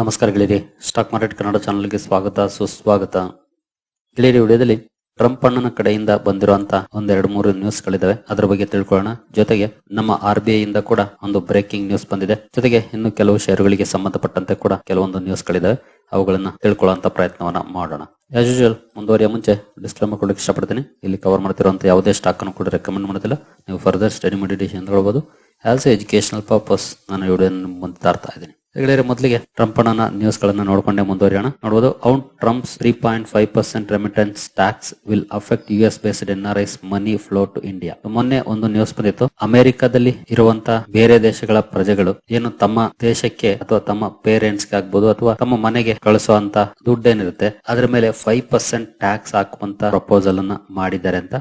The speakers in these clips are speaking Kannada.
ನಮಸ್ಕಾರ ಗೆಳೆಯರಿ. ಸ್ಟಾಕ್ ಮಾರ್ಕೆಟ್ ಕನ್ನಡ ಚಾನಲ್ಗೆ ಸ್ವಾಗತ, ಸುಸ್ವಾಗತ. ಗೆಳೆಯರಿ, ವಿಡಿಯೋದಲ್ಲಿ ಟ್ರಂಪ್ ಅಣ್ಣನ ಕಡೆಯಿಂದ ಬಂದಿರುವಂತ ಒಂದೆರಡು ಮೂರು ನ್ಯೂಸ್ ಗಳಿದಾವೆ. ಅದರ ಬಗ್ಗೆ ತಿಳ್ಕೊಳ್ಳೋಣ. ಜೊತೆಗೆ ನಮ್ಮ ಆರ್ ಬಿ ಐ ಇಂದ ಕೂಡ ಒಂದು ಬ್ರೇಕಿಂಗ್ ನ್ಯೂಸ್ ಬಂದಿದೆ. ಜೊತೆಗೆ ಇನ್ನು ಕೆಲವು ಷೇರುಗಳಿಗೆ ಸಂಬಂಧಪಟ್ಟಂತೆ ಕೂಡ ಕೆಲವೊಂದು ನ್ಯೂಸ್ ಗಳಿದಾವೆ. ಅವುಗಳನ್ನ ತಿಳ್ಕೊಳ್ಳುವಂತ ಪ್ರಯತ್ನವನ್ನ ಮಾಡೋಣ. ಆಸ್ ಯೂಶುವಲ್ ಮುಂದುವರಿಯ ಮುಂಚೆ ಡಿಸ್ಕ್ಲೇಮರ್ ಕೊಡಕ್ಕೆ ಇಷ್ಟಪಡ್ತೀನಿ. ಇಲ್ಲಿ ಕವರ್ ಮಾಡ್ತಿರುವಂತ ಯಾವುದೇ ಸ್ಟಾಕ್ ಅನ್ನು ಕೂಡ ರೆಕಮೆಂಡ್ ಮಾಡೋದಿಲ್ಲ. ನೀವು ಫರ್ದರ್ ಸ್ಟಡಿ ಮಾಡಿ ಎಂದು ಹೇಳ್ಬೋದು ಆಸ್ ಎ ಎಜುಕೇಶನಲ್ ಪರ್ಪಸ್ ನಾನು ವಿಡಿಯೋ ಮುಂದೆ ತರ್ತಾ ಇದ್ದೀನಿ. ಗೆಳೆಯರೆ, ಮೊದಲಿಗೆ ಟ್ರಂಪ್ ಅಣ್ಣನ ನ್ಯೂಸ್ ಗಳನ್ನ ನೋಡ್ಕೊಂಡೆ ಮುಂದುವರಿಯೋಣ. ನೋಡಬಹುದು ಔನ್ Trump's three point five percent remittance tax will affect U S based N R Is money flow to India ಮೊನ್ನೆ ಒಂದು ನ್ಯೂಸ್ ಬಂದಿತ್ತು. ಅಮೆರಿಕದಲ್ಲಿ ಇರುವಂತ ಬೇರೆ ದೇಶಗಳ ಪ್ರಜೆಗಳು ಏನು ತಮ್ಮ ದೇಶಕ್ಕೆ ಅಥವಾ ತಮ್ಮ ಪೇರೆಂಟ್ಸ್ಗೆ ಆಗ್ಬಹುದು ಅಥವಾ ತಮ್ಮ ಮನೆಗೆ ಕಳಿಸುವಂತ ದುಡ್ಡೇನಿರುತ್ತೆ, ಅದ್ರ ಮೇಲೆ ಫೈವ್ ಪರ್ಸೆಂಟ್ ಟ್ಯಾಕ್ಸ್ ಹಾಕುವಂತ ಪ್ರಪೋಸಲ್ ಅನ್ನ ಮಾಡಿದ್ದಾರೆ ಅಂತ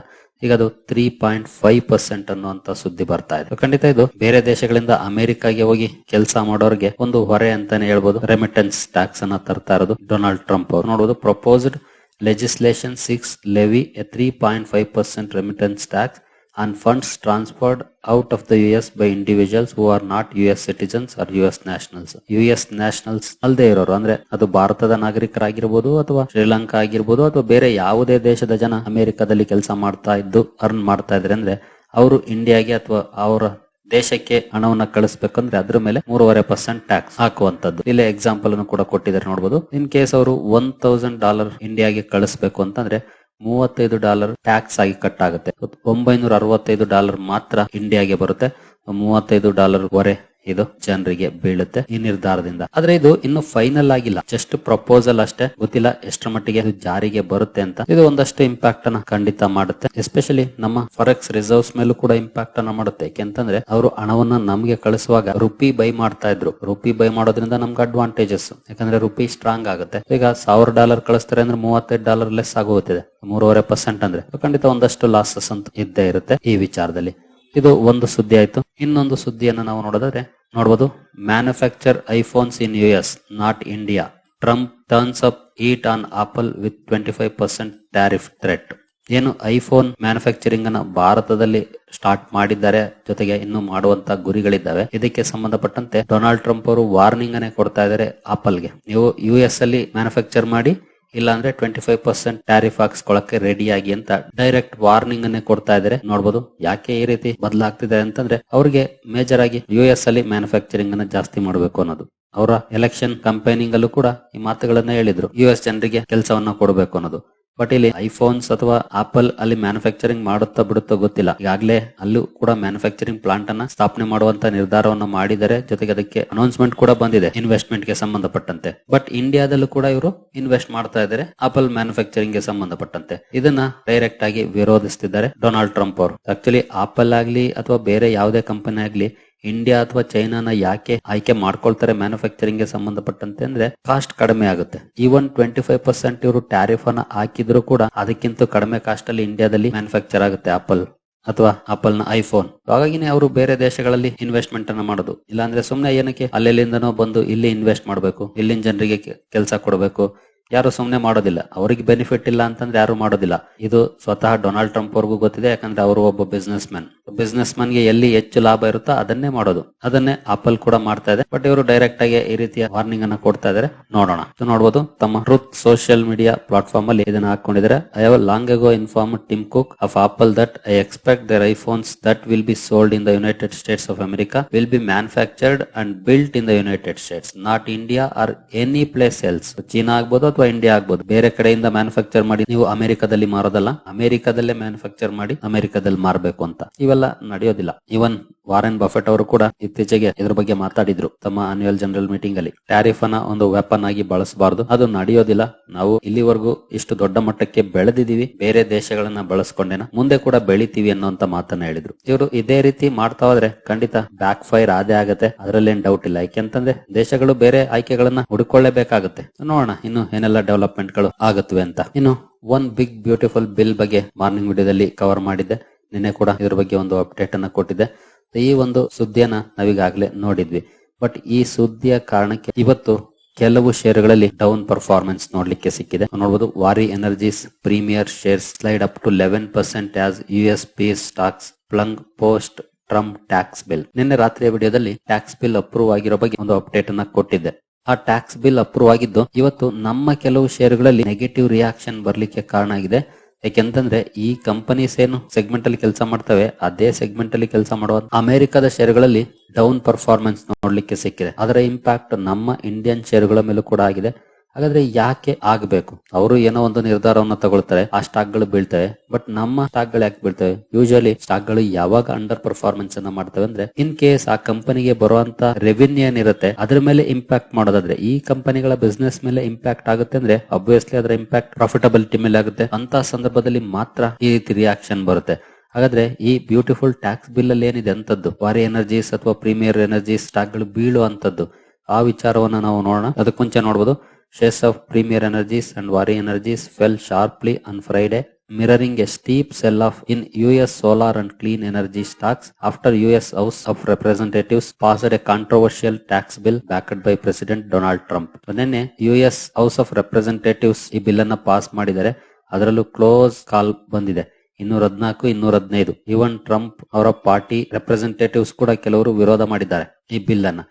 ಈಗ ಅದು ತ್ರೀ ಪಾಯಿಂಟ್ ಫೈವ್ ಪರ್ಸೆಂಟ್ ಅನ್ನುವಂತ ಸುದ್ದಿ ಬರ್ತಾ ಇದೆ. ಖಂಡಿತ ಇದು ಬೇರೆ ದೇಶಗಳಿಂದ ಅಮೆರಿಕಾಗೆ ಹೋಗಿ ಕೆಲಸ ಮಾಡೋರಿಗೆ ಒಂದು ಹೊರೆ ಅಂತಾನೆ ಹೇಳ್ಬೋದು. ರೆಮಿಟೆನ್ಸ್ ಟ್ಯಾಕ್ಸ್ ಅನ್ನ ತರ್ತಾ ಇರೋದು ಡೊನಾಲ್ಡ್ ಟ್ರಂಪ್ ಅವರು. ನೋಡಬಹುದು proposed legislation seeks levy a three point five percent remittance tax on funds transferred out of the U S by individuals are citizens or U S nationals U S nationals ಅಲ್ಲದೆ ಇರೋರು, ಅಂದ್ರೆ ಅದು ಭಾರತದ ನಾಗರಿಕರಾಗಿರ್ಬೋದು ಅಥವಾ ಶ್ರೀಲಂಕಾ ಆಗಿರ್ಬೋದು ಅಥವಾ ಬೇರೆ ಯಾವುದೇ ದೇಶದ ಜನ ಅಮೆರಿಕದಲ್ಲಿ ಕೆಲಸ ಮಾಡ್ತಾ ಇದ್ದು ಅರ್ನ್ ಮಾಡ್ತಾ ಇದ್ರೆ, ಅಂದ್ರೆ ಅವರು ಇಂಡಿಯಾಗೆ ಅಥವಾ ಅವರ ದೇಶಕ್ಕೆ ಹಣವನ್ನ ಕಳಿಸ್ಬೇಕಂದ್ರೆ ಅದ್ರ ಮೇಲೆ ಮೂರುವರೆ ಪರ್ಸೆಂಟ್ ಟ್ಯಾಕ್ಸ್ ಹಾಕುವಂತದ್ದು ಇಲ್ಲಿ ಎಕ್ಸಾಂಪಲ್ ಅನ್ನು ಕೂಡ ಕೊಟ್ಟಿದ್ದಾರೆ ನೋಡಬಹುದು ಇನ್ ಕೇಸ್ ಅವರು ಒನ್ ತೌಸಂಡ್ ಡಾಲರ್ ಇಂಡಿಯಾಗೆ ಕಳಿಸ್ಬೇಕು ಅಂತಂದ್ರೆ ಮೂವತ್ತೈದು ಡಾಲರ್ ಟ್ಯಾಕ್ಸ್ ಆಗಿ ಕಟ್ ಆಗುತ್ತೆ. ಒಂಬೈನೂರ ಅರವತ್ತೈದು ಡಾಲರ್ ಮಾತ್ರ ಇಂಡಿಯಾಗೆ ಬರುತ್ತೆ. ಮೂವತ್ತೈದು ಡಾಲರ್ ಹೊರೆ ಇದು ಜನರಿಗೆ ಬೀಳುತ್ತೆ ಈ ನಿರ್ಧಾರದಿಂದ. ಆದ್ರೆ ಇದು ಇನ್ನು ಫೈನಲ್ ಆಗಿಲ್ಲ. ಜಸ್ಟ್ ಪ್ರಪೋಸಲ್ ಅಷ್ಟೇ. ಗೊತ್ತಿಲ್ಲ ಎಷ್ಟರ ಮಟ್ಟಿಗೆ ಇದು ಜಾರಿಗೆ ಬರುತ್ತೆ ಅಂತ. ಇದು ಒಂದಷ್ಟು ಇಂಪ್ಯಾಕ್ಟ್ ಅನ್ನ ಖಂಡಿತ ಮಾಡುತ್ತೆ. ಎಸ್ಪೆಷಲಿ ನಮ್ಮ ಫಾರೆಕ್ಸ್ ರಿಸರ್ವ್ಸ್ ಮೇಲೂ ಕೂಡ ಇಂಪ್ಯಾಕ್ಟ್ ಅನ್ನ ಮಾಡುತ್ತೆ. ಯಾಕೆಂತಂದ್ರೆ ಅವರು ಹಣವನ್ನ ನಮ್ಗೆ ಕಳಿಸುವಾಗ ರುಪಿ ಬೈ ಮಾಡ್ತಾ ಇದ್ರು. ರುಪಿ ಬೈ ಮಾಡೋದ್ರಿಂದ ನಮ್ಗೆ ಅಡ್ವಾಂಟೇಜಸ್ ಯಾಕಂದ್ರೆ ರುಪಿ ಸ್ಟ್ರಾಂಗ್ ಆಗುತ್ತೆ. ಈಗ ಸಾವಿರ ಡಾಲರ್ ಕಳಿಸ್ತಾರೆ ಅಂದ್ರೆ ಮೂವತ್ತೈದು ಡಾಲರ್ ಲೆಸ್ ಆಗುತ್ತಿದೆ ಮೂರುವರೆ ಪರ್ಸೆಂಟ್ ಅಂದ್ರೆ. ಖಂಡಿತ ಒಂದಷ್ಟು ಲಾಸಸ್ ಅಂತ ಇದ್ದೇ ಇರುತ್ತೆ ಈ ವಿಚಾರದಲ್ಲಿ. ಇದು ಒಂದು ಸುದ್ದಿ ಆಯ್ತು. ಇನ್ನೊಂದು ಸುದ್ದಿಯನ್ನು ನಾವು ನೋಡೋದಾದ್ರೆ ನೋಡಬಹುದು manufacture iPhones in U S not India Trump turns up heat on Apple with twenty five percent tariff threat ಏನು ಐಫೋನ್ ಮ್ಯಾನುಫ್ಯಾಕ್ಚರಿಂಗ್ ಅನ್ನ ಭಾರತದಲ್ಲಿ ಸ್ಟಾರ್ಟ್ ಮಾಡಿದ್ದಾರೆ, ಜೊತೆಗೆ ಇನ್ನು ಮಾಡುವಂತ ಗುರಿಗಳಿದ್ದಾವೆ. ಇದಕ್ಕೆ ಸಂಬಂಧಪಟ್ಟಂತೆ ಡೊನಾಲ್ಡ್ ಟ್ರಂಪ್ ಅವರು ವಾರ್ನಿಂಗ್ ಅನ್ನೇ ಕೊಡ್ತಾ ಇದ್ದಾರೆ ಆಪಲ್ಗೆ ನೀವು ಯು ಎಸ್ ಅಲ್ಲಿ ಮ್ಯಾನುಫ್ಯಾಕ್ಚರ್ ಮಾಡಿ ಇಲ್ಲ ಅಂದ್ರೆ ಟ್ವೆಂಟಿ ಫೈವ್ ಪರ್ಸೆಂಟ್ ಟ್ಯಾರಿಫ್ ಹಾಕ್ಸ್ಕೊಳಕ್ಕೆ ರೆಡಿ ಆಗಿ ಅಂತ ಡೈರೆಕ್ಟ್ ವಾರ್ನಿಂಗ್ ಅನ್ನೇ ಕೊಡ್ತಾ ಇದ್ರೆ. ನೋಡಬಹುದು ಯಾಕೆ ಈ ರೀತಿ ಬದಲಾಗ್ತಿದೆ ಅಂತಂದ್ರೆ ಅವ್ರಿಗೆ ಮೇಜರ್ ಆಗಿ ಯು ಎಸ್ ಅಲ್ಲಿ ಮ್ಯಾನುಫ್ಯಾಕ್ಚರಿಂಗ್ ಅನ್ನ ಜಾಸ್ತಿ ಮಾಡಬೇಕು ಅನ್ನೋದು. ಅವರ ಎಲೆಕ್ಷನ್ ಕಂಪೇನಿಂಗ್ ಅಲ್ಲೂ ಕೂಡ ಈ ಮಾತುಗಳನ್ನ ಹೇಳಿದ್ರು. ಯು ಎಸ್ ಜನರಿಗೆ ಕೆಲಸವನ್ನ ಕೊಡಬೇಕು ಅನ್ನೋದು. ಬಟ್ ಇಲ್ಲಿ ಐಫೋನ್ಸ್ ಅಥವಾ ಆಪಲ್ ಅಲ್ಲಿ ಮ್ಯಾನುಫ್ಯಾಕ್ಚರಿಂಗ್ ಮಾಡುತ್ತಾ ಬಿಡುತ್ತೋ ಗೊತ್ತಿಲ್ಲ. ಈಗಾಗಲೇ ಅಲ್ಲೂ ಕೂಡ ಮ್ಯಾನುಫ್ಯಾಕ್ಚರಿಂಗ್ ಪ್ಲಾಂಟ್ ಅನ್ನ ಸ್ಥಾಪನೆ ಮಾಡುವಂತ ನಿರ್ಧಾರವನ್ನ ಮಾಡಿದ್ದಾರೆ ಜೊತೆಗೆ ಅದಕ್ಕೆ ಅನೌನ್ಸ್ಮೆಂಟ್ ಕೂಡ ಬಂದಿದೆ ಇನ್ವೆಸ್ಟ್ಮೆಂಟ್ಗೆ ಸಂಬಂಧಪಟ್ಟಂತೆ. ಬಟ್ ಇಂಡಿಯಾದಲ್ಲೂ ಕೂಡ ಇವರು ಇನ್ವೆಸ್ಟ್ ಮಾಡ್ತಾ ಇದ್ದಾರೆ, ಆಪಲ್ ಮ್ಯಾನುಫ್ಯಾಕ್ಚರಿಂಗ್ಗೆ ಸಂಬಂಧಪಟ್ಟಂತೆ. ಇದನ್ನ ಡೈರೆಕ್ಟ್ ಆಗಿ ವಿರೋಧಿಸ್ತಿದ್ದಾರೆ ಡೊನಾಲ್ಡ್ ಟ್ರಂಪ್ ಅವರು. ಆಕ್ಚುಲಿ ಆಪಲ್ ಆಗ್ಲಿ ಅಥವಾ ಬೇರೆ ಯಾವುದೇ ಕಂಪನಿ ಆಗ್ಲಿ ಇಂಡಿಯಾ ಅಥವಾ ಚೈನಾನ ಯಾಕೆ ಆಯ್ಕೆ ಮಾಡ್ಕೊಳ್ತಾರೆ ಮ್ಯಾನುಫ್ಯಾಕ್ಚರಿಂಗ್ಗೆ ಸಂಬಂಧಪಟ್ಟಂತೆ ಅಂದ್ರೆ ಕಾಸ್ಟ್ ಕಡಿಮೆ ಆಗುತ್ತೆ. ಈವನ್ ಟ್ವೆಂಟಿ ಫೈವ್ ಪರ್ಸೆಂಟ್ ಇವರು ಟ್ಯಾರಿಫ್ ಅನ್ನ ಹಾಕಿದ್ರು ಕೂಡ ಅದಕ್ಕಿಂತ ಕಡಿಮೆ ಕಾಸ್ಟ್ ಅಲ್ಲಿ ಇಂಡಿಯಾದಲ್ಲಿ ಮ್ಯಾನುಫ್ಯಾಕ್ಚರ್ ಆಗುತ್ತೆ ಆಪಲ್ ಅಥವಾ ಆಪಲ್ನ ಐಫೋನ್ ಹಾಗಾಗಿನೇ ಅವರು ಬೇರೆ ದೇಶಗಳಲ್ಲಿ ಇನ್ವೆಸ್ಟ್ಮೆಂಟ್ ಅನ್ನ ಮಾಡೋದು. ಇಲ್ಲಾಂದ್ರೆ ಸುಮ್ನೆ ಏನಕ್ಕೆ ಅಲ್ಲೆಲ್ಲಿಂದನೋ ಬಂದು ಇಲ್ಲಿ ಇನ್ವೆಸ್ಟ್ ಮಾಡಬೇಕು, ಇಲ್ಲಿನ ಜನರಿಗೆ ಕೆಲಸ ಕೊಡಬೇಕು. ಯಾರು ಸುಮ್ನೆ ಮಾಡೋದಿಲ್ಲ. ಅವರಿಗೆ ಬೆನಿಫಿಟ್ ಇಲ್ಲ ಅಂತಂದ್ರೆ ಯಾರು ಮಾಡೋದಿಲ್ಲ. ಇದು ಸ್ವತಃ ಡೊನಾಲ್ಡ್ ಟ್ರಂಪ್ ಅವ್ರಿಗೂ ಗೊತ್ತಿದೆ, ಯಾಕಂದ್ರೆ ಅವರು ಒಬ್ಬ ಬಿಸ್ನೆಸ್ ಮ್ಯಾನ್ ಬಿಸ್ನೆಸ್ ಮ್ಯಾನ್ಗೆ ಎಲ್ಲಿ ಹೆಚ್ಚು ಲಾಭ ಇರುತ್ತೋ ಅದನ್ನೇ ಮಾಡೋದು. ಅದನ್ನೇ ಆಪಲ್ ಕೂಡ ಮಾಡ್ತಾ ಇದೆ. ಬಟ್ ಇವರು ಡೈರೆಕ್ಟ್ ಆಗಿ ಈ ರೀತಿಯ ವಾರ್ನಿಂಗ್ ಅನ್ನ ಕೊಡ್ತಾ ಇದಾರೆ. ನೋಡೋಣ. ನೋಡಬಹುದು ತಮ್ಮ ಟ್ರೂತ್ ಸೋಷಿಯಲ್ ಮೀಡಿಯಾ ಪ್ಲಾಟ್ಫಾರ್ಮ್ ಅಲ್ಲಿ ಇದನ್ನ ಹಾಕೊಂಡಿದ್ದಾರೆ. I have long ago inform Tim Cook of Apple that I expect their iPhones that will be sold in the United States of America will be manufactured and built in the United States not India or any place else China ಆಗ್ಬೋದು ಅಥವಾ ಇಂಡಿಯಾ ಆಗ್ಬೋದು. ಬೇರೆ ಕಡೆಯಿಂದ ಮ್ಯಾನುಫ್ಯಾಕ್ಚರ್ ಮಾಡಿ ನೀವು ಅಮೆರಿಕದಲ್ಲಿ ಮಾರೋದಲ್ಲ. ಅಮೆರಿಕದಲ್ಲೇ ಮ್ಯಾನುಫ್ಯಾಕ್ಚರ್ ಮಾಡಿ ಅಮೆರಿಕದಲ್ಲಿ ಮಾರಬೇಕು ಅಂತ. ಇವೆಲ್ಲ ನಡೆಯೋದಿಲ್ಲ. ಇವನ್ ವಾರೆನ್ ಬಫೆಟ್ ಅವರು ಕೂಡ ಇತ್ತೀಚೆಗೆ ಇದ್ರ ಬಗ್ಗೆ ಮಾತಾಡಿದ್ರು. ತಮ್ಮ ಅನ್ಯುವಲ್ ಜನರಲ್ ಮೀಟಿಂಗ್ ಅಲ್ಲಿ. ಟ್ಯಾರಿಫ್ ಅನ್ನ ಒಂದು ವೆಪನ್ ಆಗಿ ಬಳಸಬಾರದು. ಅದು ನಡೆಯೋದಿಲ್ಲ. ನಾವು ಇಲ್ಲಿವರೆಗೂ ಇಷ್ಟು ದೊಡ್ಡ ಮಟ್ಟಕ್ಕೆ ಬೆಳೆದಿದೀವಿ ಬೇರೆ ದೇಶಗಳನ್ನ ಬಳಸ್ಕೊಂಡೇನ? ಮುಂದೆ ಕೂಡ ಬೆಳಿತೀವಿ ಅನ್ನೋಂತ ಮಾತನ್ನ ಹೇಳಿದ್ರು. ಇವರು ಇದೇ ರೀತಿ ಮಾಡ್ತಾ ಹೋದ್ರೆ ಖಂಡಿತ ಬ್ಯಾಕ್ ಫೈರ್ ಆದೇ ಆಗತ್ತೆ. ಅದರಲ್ಲೇನ್ ಡೌಟ್ ಇಲ್ಲ. ಯಾಕೆಂತಂದ್ರೆ ದೇಶಗಳು ಬೇರೆ ಆಯ್ಕೆಗಳನ್ನ ಹುಡುಕೊಳ್ಳೇಬೇಕಾಗುತ್ತೆ. ನೋಡೋಣ ಇನ್ನು ಏನೆಲ್ಲ ಡೆವಲಪ್ಮೆಂಟ್ಗಳು ಆಗುತ್ತವೆ ಅಂತ. ಇನ್ನು ಒನ್ ಬಿಗ್ ಬ್ಯೂಟಿಫುಲ್ ಬಿಲ್ ಬಗ್ಗೆ ಮಾರ್ನಿಂಗ್ ವಿಡಿಯೋದಲ್ಲಿ ಕವರ್ ಮಾಡಿದ್ದೆ. ನಿನ್ನೆ ಕೂಡ ಇದ್ರ ಬಗ್ಗೆ ಒಂದು ಅಪ್ಡೇಟ್ ಅನ್ನ ಕೊಟ್ಟಿದ್ದೆ ಈ ಒಂದು ಸುದ್ದಿಯನ್ನ ನಾವೀಗಾಗಲೇ ನೋಡಿದ್ವಿ. ಬಟ್ ಈ ಸುದ್ದಿಯ ಕಾರಣಕ್ಕೆ ಇವತ್ತು ಕೆಲವು ಷೇರುಗಳಲ್ಲಿ ಡೌನ್ ಪರ್ಫಾರ್ಮೆನ್ಸ್ ನೋಡ್ಲಿಕ್ಕೆ ಸಿಕ್ಕಿದೆ. ನೋಡಬಹುದು Waaree energies premier shares slide up to eleven percent as U S P stocks plunge post Trump tax bill ನಿನ್ನೆ ರಾತ್ರಿಯ ವಿಡಿಯೋದಲ್ಲಿ ಟ್ಯಾಕ್ಸ್ ಬಿಲ್ ಅಪ್ರೂವ್ ಆಗಿರೋ ಬಗ್ಗೆ ಒಂದು ಅಪ್ಡೇಟ್ ಅನ್ನ ಕೊಟ್ಟಿದ್ದೆ. ಆ ಟ್ಯಾಕ್ಸ್ ಬಿಲ್ ಅಪ್ರೂವ್ ಆಗಿದ್ದು, ಇವತ್ತು ನಮ್ಮ ಕೆಲವು ಷೇರುಗಳಲ್ಲಿ ನೆಗೆಟಿವ್ ರಿಯಾಕ್ಷನ್ ಬರ್ಲಿಕ್ಕೆ ಕಾರಣ ಆಗಿದೆ. ಯಾಕೆಂತಂದ್ರೆ ಈ ಕಂಪನೀಸ್ ಏನು ಸೆಗ್ಮೆಂಟ್ ಅಲ್ಲಿ ಕೆಲಸ ಮಾಡ್ತವೆ, ಅದೇ ಸೆಗ್ಮೆಂಟ್ ಅಲ್ಲಿ ಕೆಲಸ ಮಾಡುವ ಅಮೆರಿಕದ ಶೇರ್ಗಳಲ್ಲಿ ಡೌನ್ ಪರ್ಫಾರ್ಮೆನ್ಸ್ ನೋಡ್ಲಿಕ್ಕೆ ಸಿಕ್ಕಿದೆ. ಅದರ ಇಂಪ್ಯಾಕ್ಟ್ ನಮ್ಮ ಇಂಡಿಯನ್ ಶೇರ್ಗಳ ಮೇಲೂ ಕೂಡ ಆಗಿದೆ. ಹಾಗಾದ್ರೆ ಯಾಕೆ ಆಗ್ಬೇಕು? ಅವರು ಏನೋ ಒಂದು ನಿರ್ಧಾರವನ್ನ ತಗೊಳ್ತಾರೆ, ಆ ಸ್ಟಾಕ್ಗಳು ಬೀಳ್ತವೆ. ಬಟ್ ನಮ್ಮ ಸ್ಟಾಕ್ಗಳು ಯಾಕೆ ಬೀಳ್ತವೆ? ಯೂಶಲಿ ಸ್ಟಾಕ್ಗಳು ಯಾವಾಗ ಅಂಡರ್ ಪರ್ಫಾರ್ಮೆನ್ಸ್ ಅನ್ನ ಮಾಡ್ತವೆ ಅಂದ್ರೆ ಇನ್ ಕೇಸ್ ಆ ಕಂಪನಿಗೆ ಬರುವಂತ ರೆವಿನ್ಯೂ ಏನಿರುತ್ತೆ, ಅದ್ರ ಮೇಲೆ ಇಂಪ್ಯಾಕ್ಟ್ ಮಾಡೋದಾದ್ರೆ, ಈ ಕಂಪನಿಗಳ ಬಿಸ್ನೆಸ್ ಮೇಲೆ ಇಂಪ್ಯಾಕ್ಟ್ ಆಗುತ್ತೆ ಅಂದ್ರೆ ಅಬ್ವಿಯಸ್ಲಿ ಅದರ ಇಂಪ್ಯಾಕ್ಟ್ ಪ್ರಾಫಿಟಬಿಲಿಟಿ ಮೇಲೆ ಆಗುತ್ತೆ. ಅಂತ ಸಂದರ್ಭದಲ್ಲಿ ಮಾತ್ರ ಈ ರೀತಿ ರಿಯಾಕ್ಷನ್ ಬರುತ್ತೆ. ಹಾಗಾದ್ರೆ ಈ ಬ್ಯೂಟಿಫುಲ್ ಟ್ಯಾಕ್ಸ್ ಬಿಲ್ ಅಲ್ಲಿ ಏನಿದೆ ಅಂತದ್ದು ವಾರಿ ಎನರ್ಜೀಸ್ ಅಥವಾ ಪ್ರೀಮಿಯರ್ ಎನರ್ಜೀಸ್ ಸ್ಟಾಕ್ಗಳು ಬೀಳುವಂತದ್ದು ಆ ವಿಚಾರವನ್ನ ನಾವು ನೋಡೋಣ. ಅದಕ್ಕೆ ಮುಂಚೆ ನೋಡಬಹುದು shares of Premier Energies and worry Energies fell sharply on Friday, mirroring a steep sell-off in US solar and clean energy stocks after US House of Representatives passed a controversial tax bill backed by President Donald Trump. ನಿನ್ನೆ U S house of representatives ಈ ಬಿಲ್ ಅನ್ನ ಪಾಸ್ ಮಾಡಿದರೆ ಅದರಲ್ಲೂ ಕ್ಲೋಸ್ ಕಾಲ್ ಬಂದಿದೆ ಇನ್ನೂರ ಹದಿನಾಲ್ಕು ಇನ್ನೂರ ಹದಿನೈದು ಇವನ್ ಟ್ರಂಪ್ ಅವರ ಪಾರ್ಟಿ ರೆಪ್ರೆಸೆಂಟೇಟಿವ್ಸ್ ಕೂಡ ಕೆಲವರು ವಿರೋಧ ಮಾಡಿದ್ದಾರೆ ಈ ಬಿಲ್ ಅನ್ನ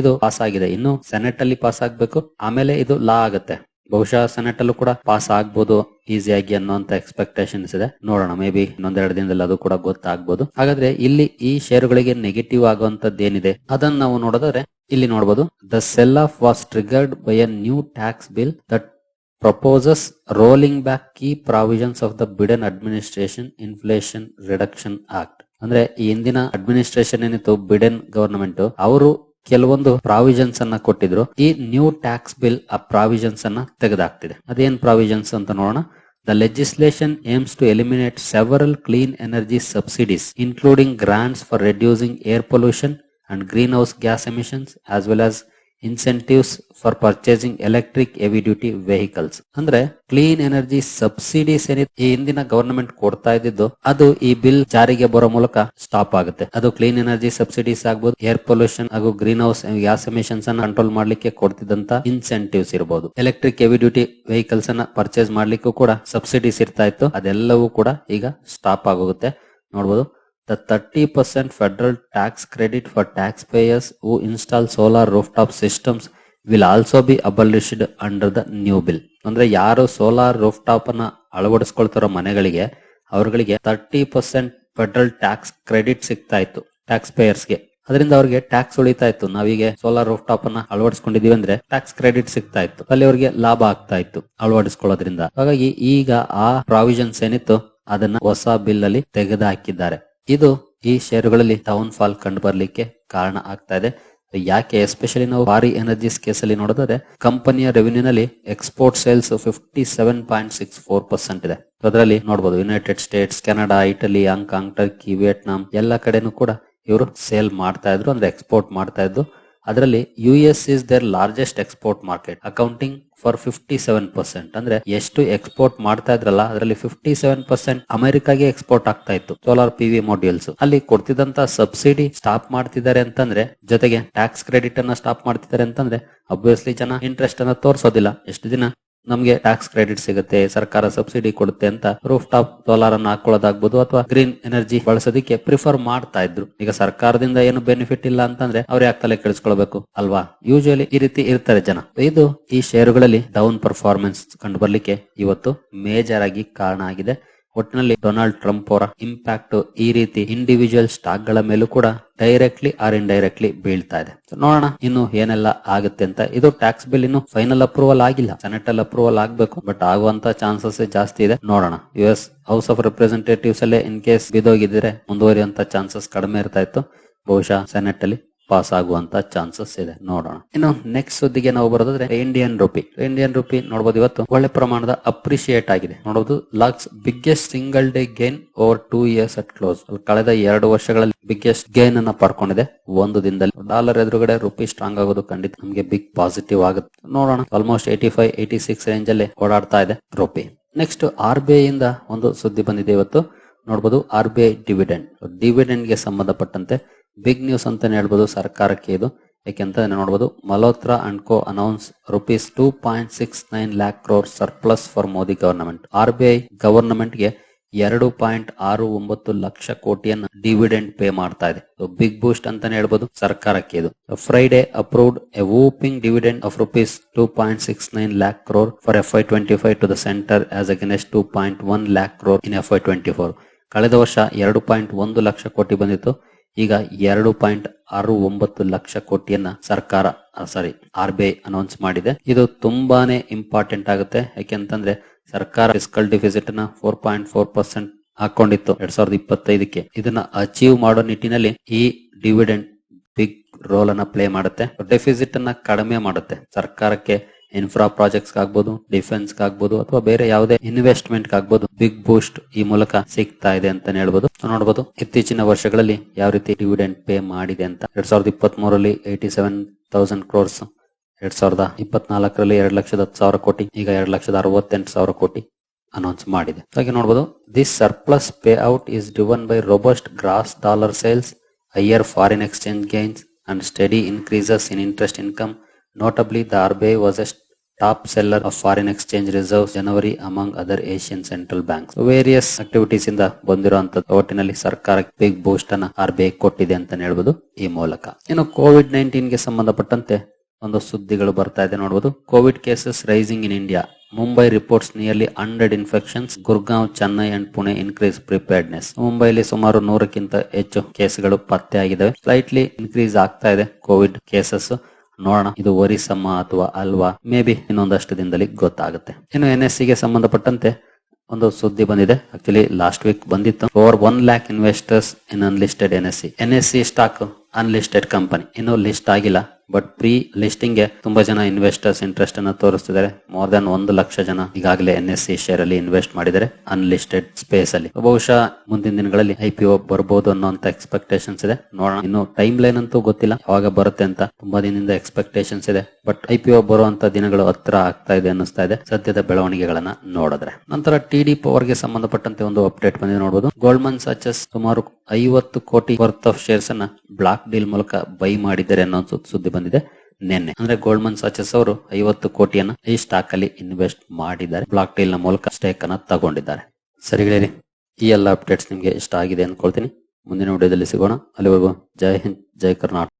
ಇದು ಪಾಸ್ ಆಗಿದೆ. ಇನ್ನು ಸೆನೆಟ್ ಅಲ್ಲಿ ಪಾಸ್ ಆಗ್ಬೇಕು. ಆಮೇಲೆ ಇದು ಲಾ ಆಗುತ್ತೆ. ಬಹುಶಃ ಸೆನೆಟ್ ಅಲ್ಲೂ ಕೂಡ ಪಾಸ್ ಆಗ್ಬೋದು ಆಗಿ ಅನ್ನೋಂತ ಎಕ್ಸ್ಪೆಕ್ಟೇಷನ್ಸ್ ಇದೆ. ನೋಡೋಣ ಮೇ ಬಿ ಇನ್ನೊಂದೆರಡು ದಿನದಲ್ಲಿ ಅದು ಕೂಡ ಗೊತ್ತಾಗ್ಬೋದು. ಹಾಗಾದ್ರೆ ಇಲ್ಲಿ ಈ ಶೇರುಗಳಿಗೆ ನೆಗೆಟಿವ್ ಆಗುವಂತದ್ದು ಏನಿದೆ? ಅದನ್ನ ನಾವು ನೋಡಿದ್ರೆ ಇಲ್ಲಿ ನೋಡಬಹುದು the sell off was triggered by a new tax bill that proposes rolling back key provisions of the Biden administration inflation reduction act ಅಂದ್ರೆ ಈ ಹಿಂದಿನ ಅಡ್ಮಿನಿಸ್ಟ್ರೇಷನ್ ಏನಿತ್ತು? ಬಿಡೆನ್ ಗವರ್ನಮೆಂಟ್ ಅವರು ಕೆಲವೊಂದು ಪ್ರಾವಿಷನ್ಸ್ ಅನ್ನ ಕೊಟ್ಟಿದ್ರು. ಈ ನ್ಯೂ ಟ್ಯಾಕ್ಸ್ ಬಿಲ್ ಆ ಪ್ರಾವಿಷನ್ಸ್ ಅನ್ನ ತೆಗೆದಾಕ್ತಿದೆ. ಅದೇನ್ ಪ್ರಾವಿಷನ್ಸ್ ಅಂತ ನೋಡೋಣ. The legislation aims to eliminate several clean energy subsidies including grants for reducing air pollution and green house gas emissions as well as incentives for purchasing electric heavy duty vehicles ಅಂದ್ರೆ ಕ್ಲೀನ್ ಎನರ್ಜಿ ಸಬ್ಸಿಡೀಸ್ ಏನಿದೆ ಈ ಹಿಂದಿನ ಗವರ್ನಮೆಂಟ್ ಕೊಡ್ತಾ ಇದ್ದಿದ್ದು, ಅದು ಈ ಬಿಲ್ ಜಾರಿಗೆ ಬರೋ ಮೂಲಕ ಸ್ಟಾಪ್ ಆಗುತ್ತೆ. ಅದು ಕ್ಲೀನ್ ಎನರ್ಜಿ ಸಬ್ಸಿಡೀಸ್ ಆಗ್ಬೋದು ಏರ್ ಪೊಲ್ಯೂಷನ್ ಹಾಗೂ ಗ್ರೀನ್ ಹೌಸ್ ಗ್ಯಾಸ್ ಎಮಿಷನ್ಸ್ ಅನ್ನ ಕಂಟ್ರೋಲ್ ಮಾಡ್ಲಿಕ್ಕೆ ಕೊಡ್ತಿದ್ದಂತ ಇನ್ಸೆಂಟಿವ್ಸ್ ಇರಬಹುದು ಎಲೆಕ್ಟ್ರಿಕ್ ಹೆವಿ ಡ್ಯೂಟಿ ವೆಹಿಕಲ್ಸ್ ಅನ್ನ ಪರ್ಚೇಸ್ ಮಾಡ್ಲಿಕ್ಕೂ ಕೂಡ ಸಬ್ಸಿಡೀಸ್ ಇರ್ತಾ ಇತ್ತು. ಅದೆಲ್ಲವೂ ಕೂಡ ಈಗ ಸ್ಟಾಪ್ ಆಗೋಗುತ್ತೆ. ನೋಡಬಹುದು The 30% federal tax credit for taxpayers who install solar rooftop systems will also be abolished under the new bill. ಅಂದ್ರೆ ಯಾರು ಸೋಲಾರ್ ರೂಫ್ ಟಾಪ್ ಅನ್ನ ಅಳವಡಿಸ್ಕೊಳ್ತಾರೋ ಮನೆಗಳಿಗೆ, ಅವ್ರಗಳಿಗೆ thirty percent federal tax credit ಸಿಗ್ತಾ ಇತ್ತು ಟ್ಯಾಕ್ಸ್ ಪೇಯರ್ಸ್ಗೆ ಅದರಿಂದ ಅವ್ರಿಗೆ ಟ್ಯಾಕ್ಸ್ ಉಳಿತಾ ಇತ್ತು. ನಾವೀಗ ಸೋಲಾರ್ ರೂಫ್ ಟಾಪ್ ಅನ್ನ ಅಳವಡಿಸ್ಕೊಂಡಿದೀವಿ ಅಂದ್ರೆ ಟ್ಯಾಕ್ಸ್ ಕ್ರೆಡಿಟ್ ಸಿಗ್ತಾ ಇತ್ತು. ಅಲ್ಲಿ ಅವರಿಗೆ ಲಾಭ ಆಗ್ತಾ ಇತ್ತು ಅಳವಡಿಸ್ಕೊಳ್ಳೋದ್ರಿಂದ. ಹಾಗಾಗಿ ಈಗ ಆ ಪ್ರಾವಿಷನ್ಸ್ ಏನಿತ್ತು ಅದನ್ನ ಹೊಸ ಬಿಲ್ ಅಲ್ಲಿ ತೆಗೆದು ಹಾಕಿದ್ದಾರೆ ಇದು ಈ ಷೇರುಗಳಲ್ಲಿ ಡೌನ್ ಫಾಲ್ ಕಂಡು ಬರಲಿಕ್ಕೆ ಕಾರಣ ಆಗ್ತಾ ಇದೆ. ಯಾಕೆ? ಎಸ್ಪೆಷಲಿ ನಾವು ಭಾರಿ ಎನರ್ಜೀಸ್ ಕೇಸಲ್ಲಿ ನೋಡಿದ್ರೆ ಕಂಪನಿಯ ರೆವಿನ್ಯೂ ನಲ್ಲಿ export sales fifty seven point six four percent ಇದೆ. ಅದರಲ್ಲಿ ನೋಡಬಹುದು United States Canada Italy Hong Kong Turkey Vietnam ಎಲ್ಲ ಕಡೆನೂ ಕೂಡ ಇವರು ಸೇಲ್ ಮಾಡ್ತಾ ಇದ್ರು ಅಂದ್ರೆ ಎಕ್ಸ್ಪೋರ್ಟ್ ಮಾಡ್ತಾ ಇದ್ದು ಅದರಲ್ಲಿ U S is their largest export market accounting for fifty seven percent ಅಂದ್ರೆ ಎಷ್ಟು ಎಕ್ಸ್ಪೋರ್ಟ್ ಮಾಡ್ತಾ ಇದ್ರಲ್ಲ, ಅದರಲ್ಲಿ ಫಿಫ್ಟಿ ಸೆವೆನ್ ಪರ್ಸೆಂಟ್ ಅಮೆರಿಕಾಗೆ ಎಕ್ಸ್ಪೋರ್ಟ್ ಆಗ್ತಾ ಇತ್ತು ಸೋಲಾರ್ ಪಿ ವಿ ಮಾಡ್ಯೂಲ್ಸ್ ಅಲ್ಲಿ ಕೊಡ್ತಿದ್ದಂತ ಸಬ್ಸಿಡಿ ಸ್ಟಾಪ್ ಮಾಡ್ತಿದ್ದಾರೆ ಅಂತಂದ್ರೆ, ಜೊತೆಗೆ ಟ್ಯಾಕ್ಸ್ ಕ್ರೆಡಿಟ್ ಅನ್ನ ಸ್ಟಾಪ್ ಮಾಡ್ತಿದ್ದಾರೆ ಅಂತಂದ್ರೆ ಅಬ್ವಿಯಸ್ಲಿ ಜನ ಇಂಟ್ರೆಸ್ಟ್ ಅನ್ನ ತೋರಿಸೋದಿಲ್ಲ. ಎಷ್ಟು ದಿನ ನಮ್ಗೆ ಟ್ಯಾಕ್ಸ್ ಕ್ರೆಡಿಟ್ ಸಿಗುತ್ತೆ, ಸರ್ಕಾರ ಸಬ್ಸಿಡಿ ಕೊಡುತ್ತೆ ಅಂತ ರೂಫ್ ಟಾಪ್ ಸೋಲಾರ್ ಅನ್ನು ಹಾಕೊಳ್ಳೋದಾಗ್ಬೋದು ಅಥವಾ ಗ್ರೀನ್ ಎನರ್ಜಿ ಬಳಸೋದಕ್ಕೆ ಪ್ರಿಫರ್ ಮಾಡ್ತಾ ಇದ್ರು. ಈಗ ಸರ್ಕಾರದಿಂದ ಏನು ಬೆನಿಫಿಟ್ ಇಲ್ಲ ಅಂತಂದ್ರೆ ಅವ್ರು ಯಾಕೆ ತಲೆ ಕೆಡಿಸ್ಕೊಳ್ಬೇಕು ಅಲ್ವಾ? ಯೂಶಲಿ ಈ ರೀತಿ ಇರ್ತಾರೆ ಜನ. ಇದು ಈ ಶೇರುಗಳಲ್ಲಿ ಡೌನ್ ಪರ್ಫಾರ್ಮೆನ್ಸ್ ಕಂಡು ಬರ್ಲಿಕ್ಕೆ ಇವತ್ತು ಮೇಜರ್ ಆಗಿ ಕಾರಣ ಆಗಿದೆ. ಒಟ್ಟಿನಲ್ಲಿ ಡೊನಾಲ್ಡ್ ಟ್ರಂಪ್ ಅವರ ಇಂಪ್ಯಾಕ್ಟ್ ಈ ರೀತಿ ಇಂಡಿವಿಜುವಲ್ ಸ್ಟಾಕ್ಗಳ ಮೇಲೂ ಕೂಡ ಡೈರೆಕ್ಟ್ಲಿ ಆರ್ ಇಂಡೈರೆಕ್ಟ್ಲಿ ಬೀಳ್ತಾ ಇದೆ. ನೋಡೋಣ ಇನ್ನು ಏನೆಲ್ಲ ಆಗುತ್ತೆ ಅಂತ. ಇದು ಟ್ಯಾಕ್ಸ್ ಬಿಲ್ ಇನ್ನು ಫೈನಲ್ ಅಪ್ರೂವಲ್ ಆಗಿಲ್ಲ. ಸೆನೆಟ್ ಅಲ್ಲಿ ಅಪ್ರೂವಲ್ ಆಗ್ಬೇಕು ಬಟ್ ಆಗುವಂತ ಚಾನ್ಸಸ್ ಜಾಸ್ತಿ ಇದೆ. ನೋಡೋಣ. U S House of Representatives ಅಲ್ಲೇ ಇನ್ ಕೇಸ್ ಬಿದೋಗಿದ್ರೆ ಮುಂದುವರಿಯುವಂತ ಚಾನ್ಸಸ್ ಕಡಿಮೆ ಇರ್ತಾ ಇತ್ತು. ಬಹುಶಃ ಸೆನೆಟ್ ಅಲ್ಲಿ ಪಾಸ್ ಆಗುವಂತ ಚಾನ್ಸಸ್ ಇದೆ. ನೋಡೋಣ. ಇನ್ನು ನೆಕ್ಸ್ಟ್ ಸುದ್ದಿಗೆ ನಾವು ಬರೋದಾದ್ರೆ ಇಂಡಿಯನ್ ರುಪಿ ಇಂಡಿಯನ್ ರುಪಿ ನೋಡಬಹುದು ಇವತ್ತು ಒಳ್ಳೆ ಪ್ರಮಾಣದ ಅಪ್ರಿಶಿಯೇಟ್ ಆಗಿದೆ. ನೋಡಬಹುದು logs biggest single day gain over two years at close ಕಳೆದ ಎರಡು ವರ್ಷಗಳಲ್ಲಿ ಬಿಗ್ಗೆಸ್ಟ್ ಗೇನ್ ಅನ್ನ ಪಡ್ಕೊಂಡಿದೆ. ಒಂದು ದಿನದಲ್ಲಿ ಡಾಲರ್ ಎದುರುಗಡೆ ರುಪಿ ಸ್ಟ್ರಾಂಗ್ ಆಗೋದು ಖಂಡಿತ ನಮಗೆ ಬಿಗ್ ಪಾಸಿಟಿವ್ ಆಗುತ್ತೆ. ನೋಡೋಣ. Almost eighty five eighty six range ಅಲ್ಲಿ ಓಡಾಡ್ತಾ ಇದೆ rupee next R B I ಇಂದ ಒಂದು ಸುದ್ದಿ ಬಂದಿದೆ ಇವತ್ತು. ನೋಡಬಹುದು ಆರ್ ಬಿ ಐ ಡಿವಿಡೆಂಡ್ ಡಿವಿಡೆಂಡ್ಗೆ ಸಂಬಂಧಪಟ್ಟಂತೆ ಬಿಗ್ ನ್ಯೂಸ್ ಅಂತಾನೆ ಹೇಳ್ಬೋದು, ಸರ್ಕಾರಕ್ಕೆ ಇದು. ಯಾಕೆಂತ ನೋಡಬಹುದು Malhotra and co announce rupees two point six nine lakh crore surplus for Modi government R B I ಗವರ್ನಮೆಂಟ್ಗೆ ಎರಡು ಪಾಯಿಂಟ್ ಆರು ಒಂಬತ್ತು ಲಕ್ಷ ಕೋಟಿಯನ್ನ ಡಿವಿಡೆಂಡ್ ಪೇ ಮಾಡ್ತಾ ಇದೆ. ಬಿಗ್ ಬೂಸ್ಟ್ ಅಂತಾನೆ ಹೇಳ್ಬೋದು, ಸರ್ಕಾರಕ್ಕೆ ಇದು. Friday approved a whooping dividend of rupees two point six nine lakh crore for F I twenty five to the centre as against two point one lakh crore in F I twenty four ಕಳೆದ ವರ್ಷ ಎರಡು ಪಾಯಿಂಟ್ ಒಂದು ಲಕ್ಷ ಕೋಟಿ ಬಂದಿತ್ತು. ಈಗ ಎರಡು ಪಾಯಿಂಟ್ ಆರು ಒಂಬತ್ತು ಲಕ್ಷ ಕೋಟಿಯನ್ನ ಸರ್ಕಾರ sorry R B I announce ಮಾಡಿದೆ. ಇದು ತುಂಬಾನೇ ಇಂಪಾರ್ಟೆಂಟ್ ಆಗುತ್ತೆ. ಯಾಕೆಂತಂದ್ರೆ ಸರ್ಕಾರ ಫಿಸ್ಕಲ್ ಡಿಫಿಸಿಟ್ನ ಫೋರ್ ಪಾಯಿಂಟ್ ಫೋರ್ ಪರ್ಸೆಂಟ್ ಹಾಕೊಂಡಿತ್ತು ಎರಡ್ ಸಾವಿರದ ಇಪ್ಪತ್ತೈದಕ್ಕೆ. ಇದನ್ನ ಅಚೀವ್ ಮಾಡೋ ನಿಟ್ಟಿನಲ್ಲಿ ಈ ಡಿವಿಡೆಂಡ್ ಬಿಗ್ ರೋಲ್ ಅನ್ನ ಪ್ಲೇ ಮಾಡುತ್ತೆ. ಡೆಫಿಸಿಟ್ ಅನ್ನ ಕಡಿಮೆ ಮಾಡುತ್ತೆ. ಸರ್ಕಾರಕ್ಕೆ ಇನ್ಫ್ರಾ ಪ್ರಾಜೆಕ್ಟ್ಸ್ ಆಗ್ಬೋದು ಡಿಫೆನ್ಸ್ ಆಗ್ಬಹುದು ಅಥವಾ ಬೇರೆ ಯಾವುದೇ ಇನ್ವೆಸ್ಟ್ಮೆಂಟ್ ಆಗ್ಬೋದು ಬಿಗ್ ಬೂಸ್ಟ್ ಈ ಮೂಲಕ ಸಿಗ್ತಾ ಇದೆ ಅಂತ ಹೇಳ್ಬೋದು. ನೋಡಬಹುದು ಇತ್ತೀಚಿನ ವರ್ಷಗಳಲ್ಲಿ ಯಾವ ರೀತಿ ಡಿವಿಡೆಂಡ್ ಪೇ ಮಾಡಿದೆ ಅಂತ. ಎರಡ್ ಸಾವಿರದ ಇಪ್ಪತ್ತ್ ಮೂರಲ್ಲಿ ಏಯ್ಟಿ ಸೆವೆನ್ ತೌಸಂಡ್ ಕ್ರೋರ್ಸ್ ಎರಡ್ ಸಾವಿರದ ಇಪ್ಪತ್ನಾಲ್ಕರಲ್ಲಿ ಎರಡ್ ಲಕ್ಷದ ಹತ್ತು ಸಾವಿರ ಕೋಟಿ, ಈಗ ಎರಡ್ ಲಕ್ಷದ ಅರವತ್ತೆಂಟು ಸಾವಿರ ಕೋಟಿ ಅನೌನ್ಸ್ ಮಾಡಿದೆ. ಹಾಗೆ ನೋಡಬಹುದು this surplus pay out is driven by robust gross dollar sales higher foreign exchange gains and steady increases in interest income notably the B was a top seller of foreign exchange reserve January among other Asian central bank various activities ಇಂದ ಬಂದಿರುವಂತಹ ಒಟ್ಟಿನಲ್ಲಿ ಸರ್ಕಾರಕ್ಕೆ ಬಿಗ್ ಬೂಸ್ಟ್ ಅನ್ನ ಆರ್ ಬಿ ಐ ಕೊಟ್ಟಿದೆ ಅಂತ ಹೇಳ್ಬೋದು ಈ ಮೂಲಕ. ಇನ್ನು ಕೋವಿಡ್ ನೈನ್ಟೀನ್ಗೆ ಸಂಬಂಧಪಟ್ಟಂತೆ ಒಂದು ಸುದ್ದಿಗಳು ಬರ್ತಾ ಇದೆ ನೋಡಬಹುದು Covid cases rising in India Mumbai reports nearly hundred infections Gurgaon Chennai and Pune increase preparedness ಮುಂಬೈಲಿ ಸುಮಾರು ನೂರಕ್ಕಿಂತ ಹೆಚ್ಚು ಕೇಸ್ಗಳು ಪತ್ತೆ ಆಗಿದ್ದಾವೆ. ಸ್ಲೈಟ್ಲಿ ಇನ್ಕ್ರೀಸ್ ಆಗ್ತಾ ಇದೆ ಕೋವಿಡ್ ಕೇಸಸ್ ನೋಡೋಣ. ಇದು ಒರಿಸಮ್ಮ ಅಥವಾ ಅಲ್ವಾ? ಮೇ ಬಿ ಇನ್ನೊಂದಷ್ಟು ದಿನದಲ್ಲಿ ಗೊತ್ತಾಗುತ್ತೆ. ಇನ್ನು ಎನ್ ಎಸ್ಗೆ ಸಂಬಂಧಪಟ್ಟಂತೆ ಒಂದು ಸುದ್ದಿ ಬಂದಿದೆ. ಆಕ್ಚುಲಿ ಲಾಸ್ಟ್ ವೀಕ್ ಬಂದಿತ್ತು. Over one lakh investors in unlisted N S C N S C stock unlisted company ಇನ್ನು ಲಿಸ್ಟ್ ಆಗಿಲ್ಲ ಬಟ್ ಪ್ರೀ ಲಿಸ್ಟಿಂಗ್ ತುಂಬಾ ಜನ ಇನ್ವೆಸ್ಟರ್ಸ್ ಇಂಟ್ರೆಸ್ಟ್ ಅನ್ನ ತೋರಿಸ್ತಿದ್ದಾರೆ. ಮೋರ್ ದನ್ ಒಂದು ಲಕ್ಷ ಜನ ಈಗಾಗಲೇ ಎನ್ ಎಸ್ ಸಿ ಶೇರ್ ಅಲ್ಲಿ ಇನ್ವೆಸ್ಟ್ ಮಾಡಿದರೆ ಅನ್ಲಿಸ್ಟೆಡ್ ಸ್ಪೇಸ್ ಅಲ್ಲಿ. ಬಹುಶಃ ಮುಂದಿನ ದಿನಗಳಲ್ಲಿ ಐ ಪಿ ಒ ಬರಬಹುದು ಅನ್ನೋಂತ ಎಕ್ಸ್ಪೆಕ್ಟೇಷನ್ಸ್ ಇದೆ. ನೋಡೋಣ. ಇನ್ನು ಟೈಮ್ ಲೈನ್ ಅಂತೂ ಗೊತ್ತಿಲ್ಲ, ಯಾವಾಗ ಬರುತ್ತೆ ಅಂತ ತುಂಬಾ ದಿನದಿಂದ ಎಕ್ಸ್ಪೆಕ್ಟೇಷನ್ಸ್ ಇದೆ. ಬಟ್ ಐ ಪಿ ಒ ಬರುವಂತ ದಿನಗಳು ಹತ್ರ ಆಗ್ತಾ ಇದೆ ಅನ್ನಿಸ್ತಾ ಇದೆ. ಸದ್ಯದ ಬೆಳವಣಿಗೆಗಳನ್ನ ನೋಡಿದ್ರೆ. ನಂತರ ಟಿ ಡಿ ಪವರ್ಗೆ ಸಂಬಂಧಪಟ್ಟಂತೆ ಒಂದು ಅಪ್ಡೇಟ್ ಬಂದಿದೆ ನೋಡಬಹುದು ಗೋಲ್ಡ್ಮನ್ ಸಚಸ್ ಸುಮಾರು ಐವತ್ತು ಕೋಟಿ ವರ್ತ್ ಆಫ್ ಶೇರ್ಸ್ ಅನ್ನ ಬ್ಲಾಕ್ ಡೀಲ್ ಮೂಲಕ ಬೈ ಮಾಡಿದ್ದಾರೆ ಅನ್ನೋ ಸುದ್ದಿ ಬಂದಿದೆ ನಿನ್ನೆ. ಅಂದ್ರೆ ಗೋಲ್ಡ್ಮನ್ ಸಾಚಸ್ ಅವರು ಐವತ್ತು ಕೋಟಿಯನ್ನ ಈ ಸ್ಟಾಕ್ ಅಲ್ಲಿ ಇನ್ವೆಸ್ಟ್ ಮಾಡಿದ್ದಾರೆ. ಬ್ಲಾಕ್ ಡೀಲ್ನ ಮೂಲಕ ಸ್ಟೇಕ್ ಅನ್ನ ತಗೊಂಡಿದ್ದಾರೆ. ಸರಿ ಗೆಳೆಯರಿ, ಈ ಎಲ್ಲ ಅಪ್ಡೇಟ್ಸ್ ನಿಮ್ಗೆ ಇಷ್ಟ ಆಗಿದೆ ಅನ್ಕೊಳ್ತೀನಿ. ಮುಂದಿನ ವಿಡಿಯೋದಲ್ಲಿ ಸಿಗೋಣ. ಅಲ್ಲಿವರೆಗೂ ಜೈ ಹಿಂದ್, ಜೈ ಕರ್ನಾಟಕ.